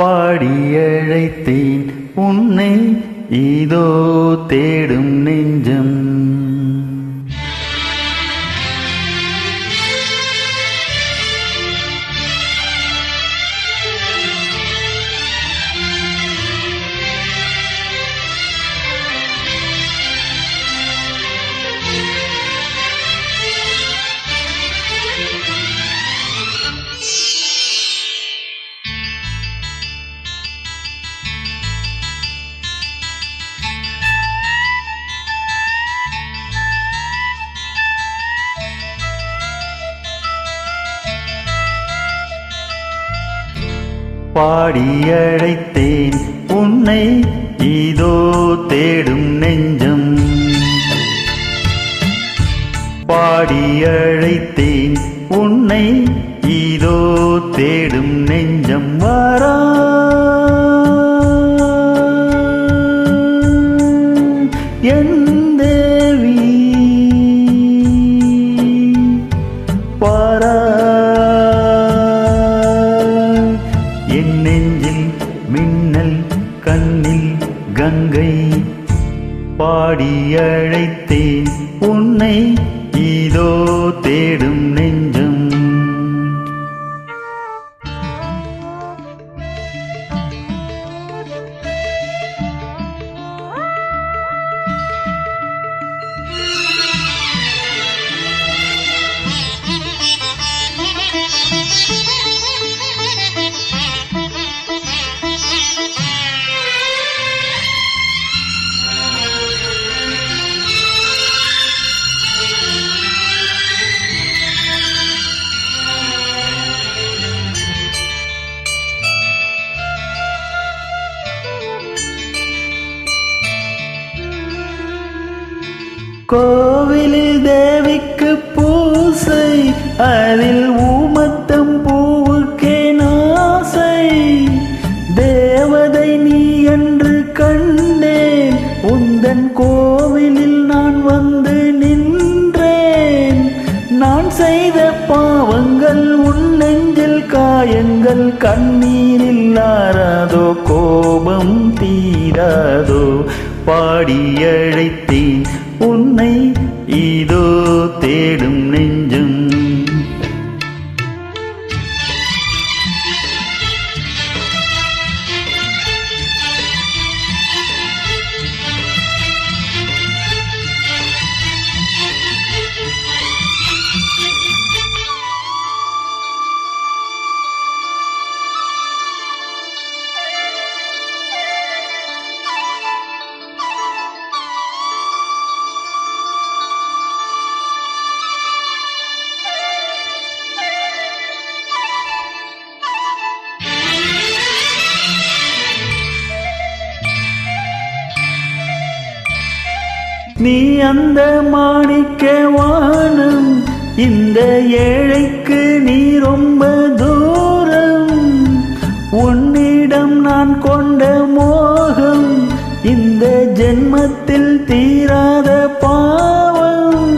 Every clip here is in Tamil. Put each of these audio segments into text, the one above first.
பாடியழைத்தேன் உன்னை இதோ தேடும் நெஞ்சம். பாடியழைத்தேன். உன்னை இதோ தேடும் நெஞ்சம். பாடியழைத்தேன். உன்னை இதோ தேடும் நெஞ்சம் வரா. என் பாடி அழைத்தேன் உன்னை இதோ தேடும் கோவிலில் தேவிக்கு பூசை அதில் ஊமத்தம் பூவுக்கே நாசை. தேவதை நீ என்று கண்டேன் உந்தன் கோவிலில் நான் வந்து நின்றேன். நான் செய்த பாவங்கள் உன் நெஞ்சில் காயங்கள் கண்ணீரில் ஆறாதோ கோபம் தீராதோ பாடி அழைத்தேன் உன்னை இதோ தேடும் நெஞ்சம் நீ அந்த மாணிக்க வானம் இந்த ஏழைக்கு நீ ரொம்ப தூரம். உன்னிடம் நான் கொண்ட மோகம் இந்த ஜென்மத்தில் தீராத பாவம்.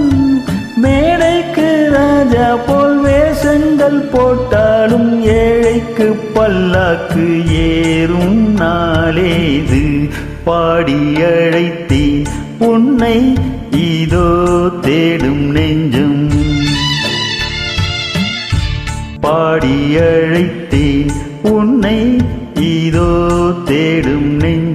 மேடைக்கு ராஜா போல் வேஷங்கள் போட்டாலும் ஏழைக்கு பல்லாக்கு ஏறும் நாளேது. பாடி அழைத்தேன் உன்னை இதோ தேடும் நெஞ்சும். பாடி அழைத்தேன் உன்னை இதோ தேடும் நெஞ்சும்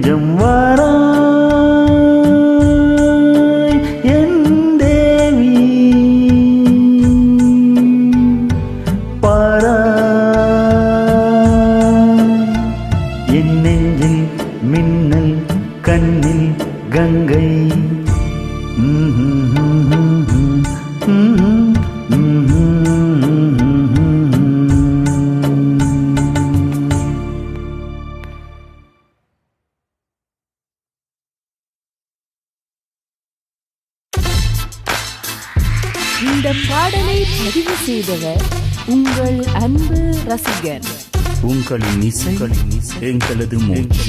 கங்கை. இந்த பாடலை பதிவு செய்தவர் உங்கள் அன்பு ரசிகர் உங்களின் இசை எங்களது மூச்சு.